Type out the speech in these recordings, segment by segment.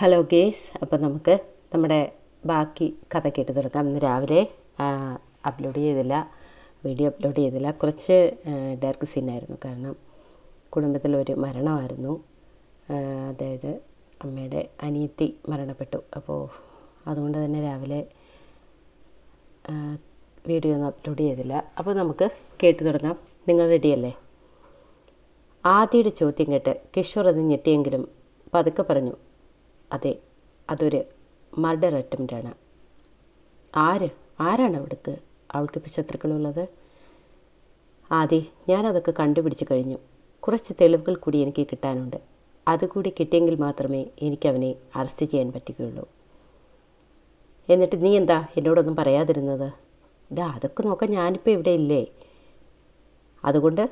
Hello guys അപ്പോൾ നമുക്ക് നമ്മുടെ ബാക്കി കഥ കേട്ട് തുടക്കാം ഇന്ന് രാവിലെ അപ്ലോഡ് ചെയ്തില്ല. വീഡിയോ അപ്ലോഡ് ചെയ്തില്ല. കുറച്ച് ഡാർക്ക് സീനായിരുന്നു കാരണം കുടുംബത്തിലൊരു മരണമായിരുന്നു. അതായത് അമ്മയുടെ അനിയത്തി മരണപ്പെട്ടു. അപ്പോൾ അതുകൊണ്ട് തന്നെ രാവിലെ വീഡിയോ ഒന്നും അപ്ലോഡ് ചെയ്തില്ല. അപ്പോൾ നമുക്ക് കേട്ട് തുടങ്ങാം. നിങ്ങൾ റെഡിയല്ലേ ആദ്യയുടെ ചോദ്യം കേട്ട് കിഷോർ അത് ഞെട്ടിയെങ്കിലും പതുക്കെ പറഞ്ഞു. അതെ അതൊരു മർഡർ അറ്റംപ്റ്റാണ് ആര്? ആരാണ് അവൾക്ക് അവൾക്കിപ്പോൾ ശത്രുക്കളുള്ളത് ആദി ഞാനതൊക്കെ കണ്ടുപിടിച്ച് കഴിഞ്ഞു. കുറച്ച് തെളിവുകൾ കൂടി എനിക്ക് കിട്ടാനുണ്ട്. അതുകൂടി കിട്ടിയെങ്കിൽ മാത്രമേ എനിക്കവനെ അറസ്റ്റ് ചെയ്യാൻ പറ്റുകയുള്ളൂ. എന്നിട്ട് നീ എന്താ എന്നോടൊന്നും പറയാതിരുന്നത്? ഇതാ അതൊക്കെ നോക്കാൻ ഞാനിപ്പോൾ ഇവിടെ ഇല്ലേ? അതുകൊണ്ട്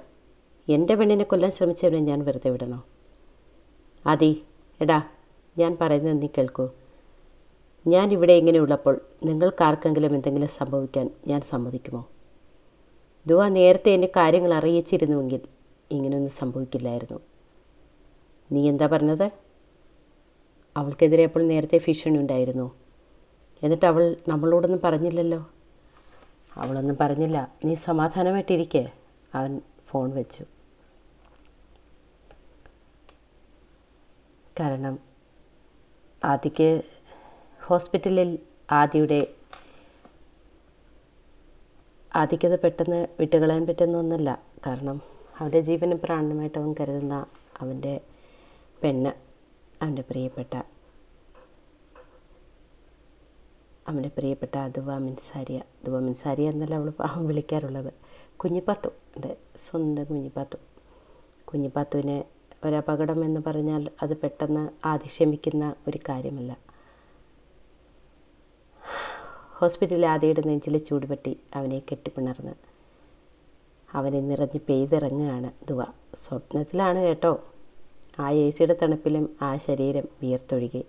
എന്റെ പെണ്ണിനെ കൊല്ലാൻ ശ്രമിച്ചവനെ ഞാൻ വെറുതെ വിടണോ? ആദി എടാ ഞാൻ പറയുന്നത് നീ കേൾക്കൂ. ഞാൻ ഇവിടെ ഇങ്ങനെ ഉള്ളപ്പോൾ നിങ്ങൾക്കാർക്കെങ്കിലും എന്തെങ്കിലും സംഭവിക്കാൻ ഞാൻ സമ്മതിക്കുമോ? ദുവ നേരത്തെ എന്നെ കാര്യങ്ങൾ അറിയിച്ചിരുന്നുവെങ്കിൽ ഇങ്ങനെയൊന്നും സംഭവിക്കില്ലായിരുന്നു. നീ എന്താ പറഞ്ഞത്? അവൾക്കെതിരെ അപ്പോൾ നേരത്തെ ഭീഷണി ഉണ്ടായിരുന്നു. എന്നിട്ട് അവൾ നമ്മളോടൊന്നും പറഞ്ഞില്ലല്ലോ? അവളൊന്നും പറഞ്ഞില്ല. നീ സമാധാനമായിട്ടിരിക്കെ. അവൻ ഫോൺ വെച്ചു. കാരണം ആദിക്ക് ഹോസ്പിറ്റലിൽ ആദിയുടെ ആദിക്കത് പെട്ടെന്ന് വിട്ടുകളയാൻ പറ്റുന്ന ഒന്നല്ല. കാരണം അവന്റെ ജീവനും പ്രാണനുമായിട്ട് അവൻ കരുതുന്ന അവന്റെ പെണ്ണ് അവന്റെ പ്രിയപ്പെട്ട അവന്റെ പ്രിയപ്പെട്ട ദുവ മിൻസാരിയ ദുവ മിൻസാരിയ എന്നല്ല അവൾ അവൻ വിളിക്കാറുള്ളത്. കുഞ്ഞിപ്പാത്തു എന്റെ സ്വന്തം കുഞ്ഞിപ്പാത്തു. കുഞ്ഞിപ്പാത്തുവിനെ ഒരപകടം എന്ന് പറഞ്ഞാൽ അത് പെട്ടെന്ന് ആധിക്ഷമിക്കുന്ന ഒരു കാര്യമല്ല. ഹോസ്പിറ്റലിൽ ആദ്യയുടെ നെഞ്ചിൽ ചൂടുപറ്റി അവനെ കെട്ടിപ്പിണർന്ന്. അവനെ നിറഞ്ഞ് പെയ്തിറങ്ങുകയാണ് ദുവ. സ്വപ്നത്തിലാണ് കേട്ടോ. ആ എ സിയുടെ തണുപ്പിലും ആ ശരീരം വിയർത്തൊഴുകി.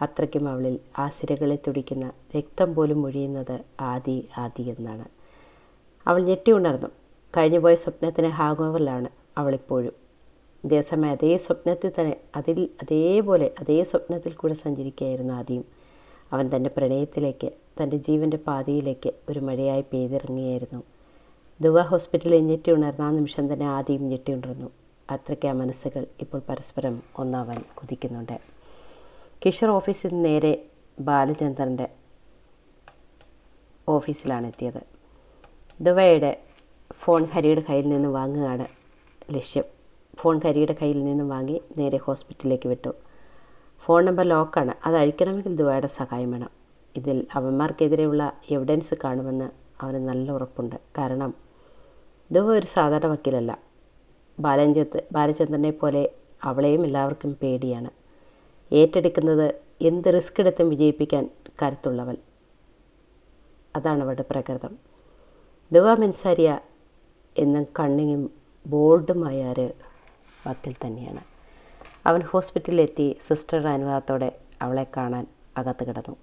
അത്രയ്ക്കും അവളിൽ ആ സിരകളിൽ തുടിക്കുന്ന രക്തം പോലും ഒഴിയുന്നത് ആദി ആദി എന്നാണ്. അവൾ ഞെട്ടി ഉണർന്നു. കഴിഞ്ഞുപോയ സ്വപ്നത്തിന് ഹാങ് ഓവറിലാണ് അവളിപ്പോഴും അതേസമയം അതേ സ്വപ്നത്തിൽ തന്നെ അതിൽ അതേപോലെ അതേ സ്വപ്നത്തിൽ കൂടെ സഞ്ചരിക്കുകയായിരുന്നു ആദ്യം. അവൻ തന്റെ പ്രണയത്തിലേക്ക് തന്റെ ജീവന്റെ പാതയിലേക്ക് ഒരു മഴയായി പെയ്തിറങ്ങിയായിരുന്നു ദുവ ഹോസ്പിറ്റലിൽ ഞെട്ടി ഉണർന്ന ആ നിമിഷം തന്നെ ആദ്യം ഞെട്ടി ഉണർന്നു. അത്രയ്ക്ക് ആ മനസ്സുകൾ ഇപ്പോൾ പരസ്പരം ഒന്നാവാൻ കുതിക്കുന്നുണ്ട്. കിഷോർ ഓഫീസിൽ നിന്ന് നേരെ ബാലചന്ദ്രന്റെ ഓഫീസിലാണ് എത്തിയത്. ദുബൈയുടെ ഫോൺ ഹരിയുടെ കയ്യിൽ നിന്ന് വാങ്ങുകയാണ് ലക്ഷ്യം. ഫോൺ കരിയുടെ കയ്യിൽ നിന്നും വാങ്ങി നേരെ ഹോസ്പിറ്റലിലേക്ക് വിട്ടു. ഫോൺ നമ്പർ ലോക്കാണ്. അത് അഴിക്കണമെങ്കിൽ ദുബായുടെ സഹായം വേണം. ഇതിൽ അവന്മാർക്കെതിരെയുള്ള എവിഡൻസ് കാണുമെന്ന് അവന് നല്ല ഉറപ്പുണ്ട്. കാരണം ദുബ ഒരു സാധാരണ വക്കീലല്ല. ബാലചന്ദ് ബാലചന്ദ്രനെ പോലെ അവളെയും എല്ലാവർക്കും പേടിയാണ്. ഏറ്റെടുക്കുന്നത് എന്ത് റിസ്ക് എടുത്തും വിജയിപ്പിക്കാൻ കരുത്തുള്ളവൾ. അതാണ് അവളുടെ പ്രകൃതം. ദുവ മെൻസാരിയ എന്നും കണ്ണിങ്ങും ബോൾഡുമായ ഒരു വക്കീൽ തന്നെയാണ്. അവൻ ഹോസ്പിറ്റലിലെത്തി സിസ്റ്ററുടെ അനുവാദത്തോടെ അവളെ കാണാൻ അകത്ത് കിടന്നു.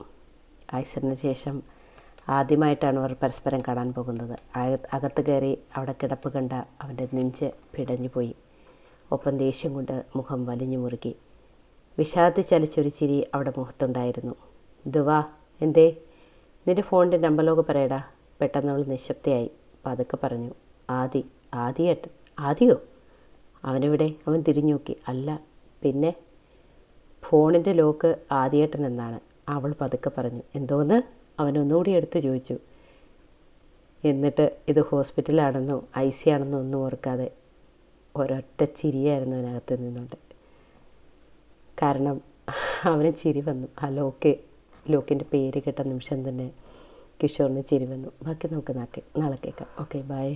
ആക്സിഡന്റിന് ശേഷം ആദ്യമായിട്ടാണ് അവർ പരസ്പരം കാണാൻ പോകുന്നത്. അക- അകത്ത് കയറി അവിടെ കിടപ്പ് കണ്ട അവന്റെ നെഞ്ച് പിടഞ്ഞുപോയി ഒപ്പം ദേഷ്യം കൊണ്ട് മുഖം വലിഞ്ഞു മുറുക്കി വിഷാദത്തിൽ ചലിച്ചൊരു ചിരി അവിടെ മുഖത്തുണ്ടായിരുന്നു. ദുവാ എന്തേ? നിന്റെ ഫോണിന്റെ നമ്പർ ലോക്ക് പറയടാ. പെട്ടെന്ന് അവൾ നിശബ്ദയായി പതുക്കെ പറഞ്ഞു. ആദി ആദിയേട്ടൻ ആദിയോ? അവനെവിടെ? അവൻ തിരിഞ്ഞു നോക്കി അല്ല പിന്നെ? ഫോണിന്റെ ലോക്ക് ആദ്യേട്ടൻ എന്നാണ്. അവൾ പതുക്കെ പറഞ്ഞു. എന്തോന്ന്? അവനൊന്നുകൂടി എടുത്തു ചോദിച്ചു. എന്നിട്ട് ഇത് ഹോസ്പിറ്റലാണെന്നോ ഐ സി ആണെന്നോ ഒന്നും ഓർക്കാതെ ഒരൊറ്റ ചിരിയായിരുന്നു അതിനകത്ത് നിന്നുകൊണ്ട് കാരണം അവന് ചിരി വന്നു. ആ ലോക്ക് ലോക്കിന്റെ പേര് കേട്ട നിമിഷം തന്നെ കിഷോറിന് ചിരി വന്നു. ബാക്കി നമുക്ക് നാളെ കേൾക്കാം. Okay bye.